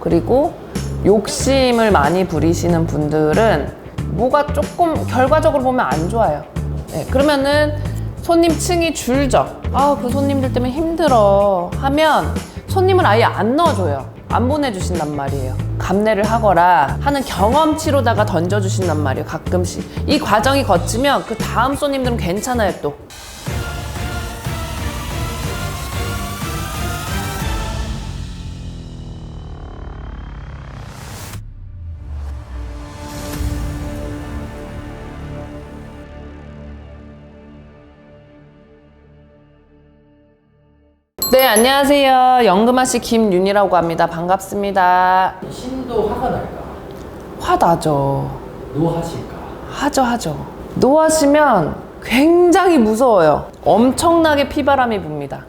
그리고 욕심을 많이 부리시는 분들은 뭐가 조금 결과적으로 보면 안 좋아요. 네, 그러면은 손님 층이 줄죠. 아, 그 손님들 때문에 힘들어 하면 손님을 아예 안 넣어줘요. 안 보내주신단 말이에요. 감내를 하거라 하는 경험치로다가 던져주신단 말이에요. 가끔씩. 이 과정이 거치면 그 다음 손님들은 괜찮아요, 또. 네, 안녕하세요. 연금아 씨 김윤이라고 합니다. 반갑습니다. 신도 화가 날까? 화 나죠. 노하실까? 하죠, 하죠. 노하시면 굉장히 무서워요. 엄청나게 피바람이 붑니다.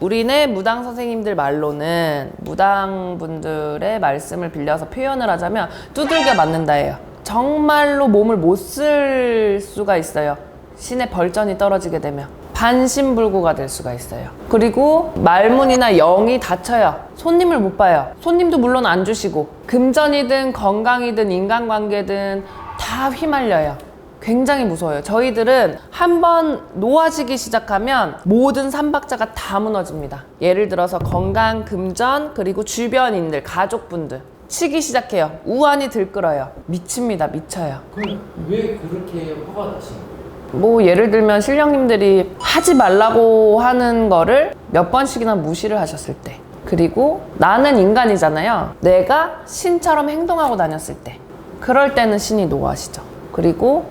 우리네 무당 선생님들 말로는 무당 분들의 말씀을 빌려서 표현을 하자면 두들겨 맞는다예요. 정말로 몸을 못 쓸 수가 있어요. 신의 벌전이 떨어지게 되면. 반신불구가 될 수가 있어요. 그리고 말문이나 영이 닫혀요. 손님을 못 봐요. 손님도 물론 안 주시고 금전이든 건강이든 인간관계든 다 휘말려요. 굉장히 무서워요. 저희들은 한 번 놓아지기 시작하면 모든 삼박자가 다 무너집니다. 예를 들어서 건강, 금전, 그리고 주변인들, 가족분들. 치기 시작해요. 우환이 들끓어요. 미칩니다. 미쳐요. 그럼 왜 그렇게 화가 나신 거예요? 뭐 예를 들면 신령님들이 하지 말라고 하는 거를 몇 번씩이나 무시를 하셨을 때 그리고 나는 인간이잖아요. 내가 신처럼 행동하고 다녔을 때 그럴 때는 신이 노하시죠. 그리고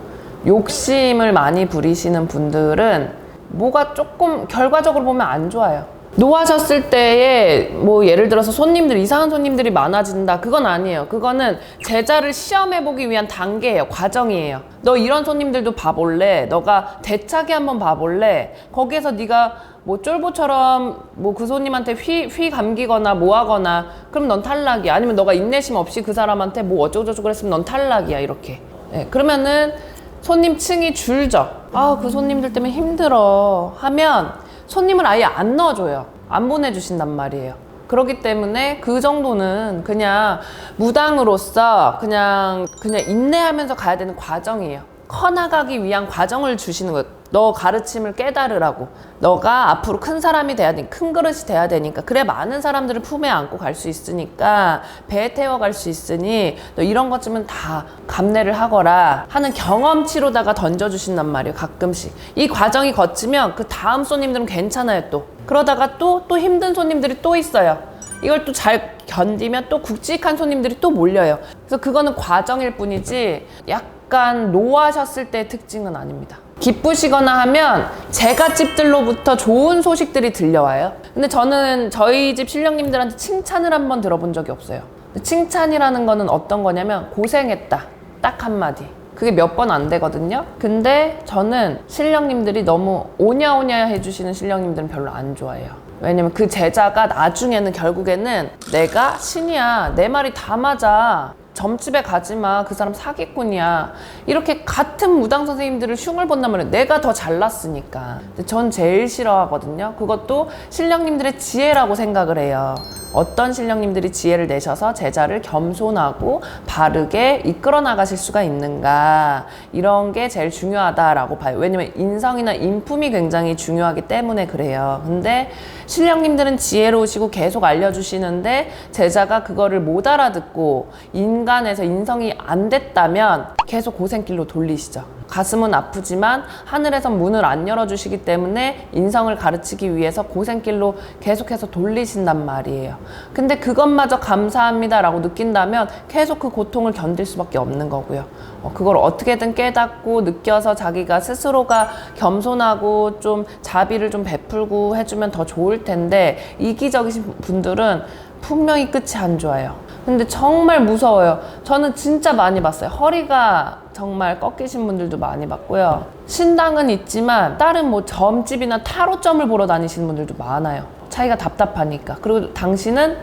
욕심을 많이 부리시는 분들은 뭐가 조금 결과적으로 보면 안 좋아요 노하셨을 때에 뭐 예를 들어서 손님들 이상한 손님들이 많아진다. 그건 아니에요. 그거는 제자를 시험해 보기 위한 단계예요. 과정이에요. 너 이런 손님들도 봐볼래? 너가 대차게 한번 봐볼래? 거기에서 네가 뭐 쫄보처럼 뭐 그 손님한테 휘, 휘 감기거나 뭐 하거나 그럼 넌 탈락이야. 아니면 너가 인내심 없이 그 사람한테 뭐 어쩌고저쩌고 그랬으면 넌 탈락이야. 이렇게. 예, 그러면은 손님 층이 줄죠. 아 그 손님들 때문에 힘들어. 하면 손님을 아예 안 넣어줘요. 안 보내주신단 말이에요. 그렇기 때문에 그 정도는 그냥 무당으로서 그냥 그냥 인내하면서 가야 되는 과정이에요. 커 나가기 위한 과정을 주시는 거예요. 너 가르침을 깨달으라고. 너가 앞으로 큰 사람이 돼야 되니까, 큰 그릇이 돼야 되니까. 그래, 많은 사람들을 품에 안고 갈 수 있으니까, 배에 태워 갈 수 있으니, 너 이런 것쯤은 다 감내를 하거라 하는 경험치로다가 던져주신단 말이에요, 가끔씩. 이 과정이 거치면 그 다음 손님들은 괜찮아요, 또. 그러다가 또, 또 힘든 손님들이 또 있어요. 이걸 또 잘 견디면 또 굵직한 손님들이 또 몰려요. 그래서 그거는 과정일 뿐이지 약간 노하셨을 때의 특징은 아닙니다. 기쁘시거나 하면 제가 집들로부터 좋은 소식들이 들려와요. 근데 저는 저희 집 신령님들한테 칭찬을 한번 들어본 적이 없어요. 칭찬이라는 거는 어떤 거냐면 고생했다. 딱 한마디. 그게 몇 번 안 되거든요. 근데 저는 신령님들이 너무 오냐오냐 해주시는 신령님들은 별로 안 좋아해요. 왜냐면 그 제자가 나중에는 결국에는 내가 신이야. 내 말이 다 맞아. 점집에 가지 마. 그 사람 사기꾼이야. 이렇게 같은 무당 선생님들을 흉을 말이에요. 내가 더 잘났으니까. 전 제일 싫어하거든요. 그것도 신령님들의 지혜라고 생각을 해요. 어떤 신령님들이 지혜를 내셔서 제자를 겸손하고 바르게 이끌어 나가실 수가 있는가. 이런 게 제일 중요하다라고 봐요. 왜냐면 인성이나 인품이 굉장히 중요하기 때문에 그래요. 근데 신령님들은 지혜로우시고 계속 알려주시는데 제자가 그거를 못 알아듣고 인간에서 인성이 안 됐다면 계속 고생길로 돌리시죠. 가슴은 아프지만 하늘에선 문을 안 열어주시기 때문에 인성을 가르치기 위해서 고생길로 계속해서 돌리신단 말이에요. 근데 그것마저 감사합니다라고 느낀다면 계속 그 고통을 견딜 수밖에 없는 거고요. 어, 그걸 어떻게든 깨닫고 느껴서 자기가 스스로가 겸손하고 좀 자비를 좀 베풀고 해주면 더 좋을 텐데 이기적이신 분들은 분명히 끝이 안 좋아요. 근데 정말 무서워요. 저는 진짜 많이 봤어요. 허리가 정말 꺾이신 분들도 많이 봤고요. 신당은 있지만 다른 뭐 점집이나 타로점을 보러 다니시는 분들도 많아요. 차이가 답답하니까. 그리고 당신은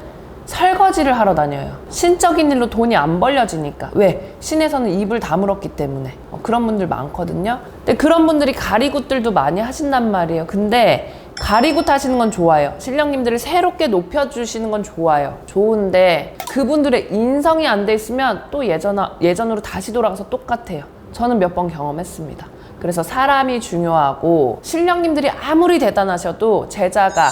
설거지를 하러 다녀요. 신적인 일로 돈이 안 벌려지니까. 왜? 신에서는 입을 다물었기 때문에. 어, 그런 분들 많거든요. 근데 그런 분들이 가리굿들도 많이 하신단 말이에요. 근데 가리고 타시는 건 좋아요. 신령님들을 새롭게 높여주시는 건 좋아요. 좋은데 그분들의 인성이 안 돼 있으면 또 예전, 예전으로 다시 돌아가서 똑같아요. 저는 몇 번 경험했습니다. 그래서 사람이 중요하고 신령님들이 아무리 대단하셔도 제자가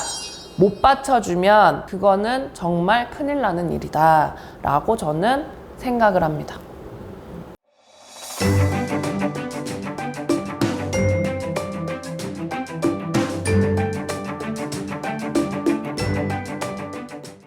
못 받쳐주면 그거는 정말 큰일 나는 일이다 라고 저는 생각을 합니다.